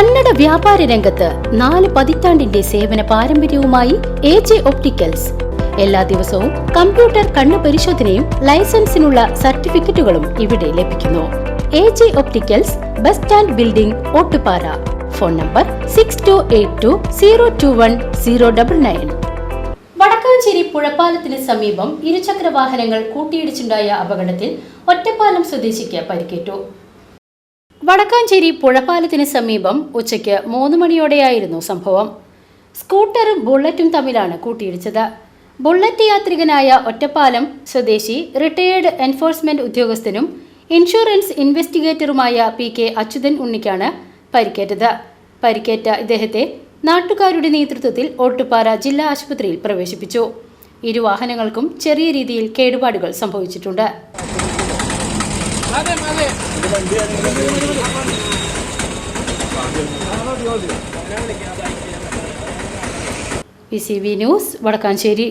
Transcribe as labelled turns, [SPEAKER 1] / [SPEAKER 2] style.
[SPEAKER 1] കന്നഡ വ്യാപാര രംഗത്ത് നാല് പതിറ്റാണ്ടിന്റെ സേവന പാരമ്പര്യവുമായി എ ജെ ഒപ്റ്റിക്കൽസ്. എല്ലാ ദിവസവും കമ്പ്യൂട്ടർ കണ്ണു പരിശോധനയും ലൈസൻസിനുള്ള സർട്ടിഫിക്കറ്റുകളും ഇവിടെ ലഭിക്കുന്നു. A J opticals bus stand building Ottupara. Phone number six two eight two zero two one zero double nine Vadakkanchery പുഴപ്പാലത്തിന് സമീപം ഇരുചക്ര വാഹനങ്ങൾ കൂട്ടിയിടിച്ചുണ്ടായ അപകടത്തിൽ ഒറ്റപ്പാലം സ്വദേശിക്ക് പരിക്കേറ്റു. വടക്കാഞ്ചേരി പുഴപ്പാലത്തിന് സമീപം ഉച്ചയ്ക്ക് മൂന്ന് മണിയോടെയായിരുന്നു സംഭവം. സ്കൂട്ടറും ബുള്ളറ്റും തമ്മിലാണ് കൂട്ടിയിടിച്ചത്. ബുള്ളറ്റ് യാത്രികനായ ഒറ്റപ്പാലം സ്വദേശി റിട്ടയേർഡ് എൻഫോഴ്സ്മെന്റ് ഉദ്യോഗസ്ഥനും ഇൻഷുറൻസ് ഇൻവെസ്റ്റിഗേറ്ററുമായ പി കെ അച്യുതൻ ഉണ്ണിക്കാണ് പരിക്കേറ്റത്. പരിക്കേറ്റ ഇദ്ദേഹത്തെ നാട്ടുകാരുടെ നേതൃത്വത്തിൽ ഓട്ടുപാറ ജില്ലാ ആശുപത്രിയിൽ പ്രവേശിപ്പിച്ചു. ഇരു വാഹനങ്ങൾക്കും ചെറിയ രീതിയിൽ കേടുപാടുകൾ സംഭവിച്ചിട്ടുണ്ട്. P C V news Vadakkanchery.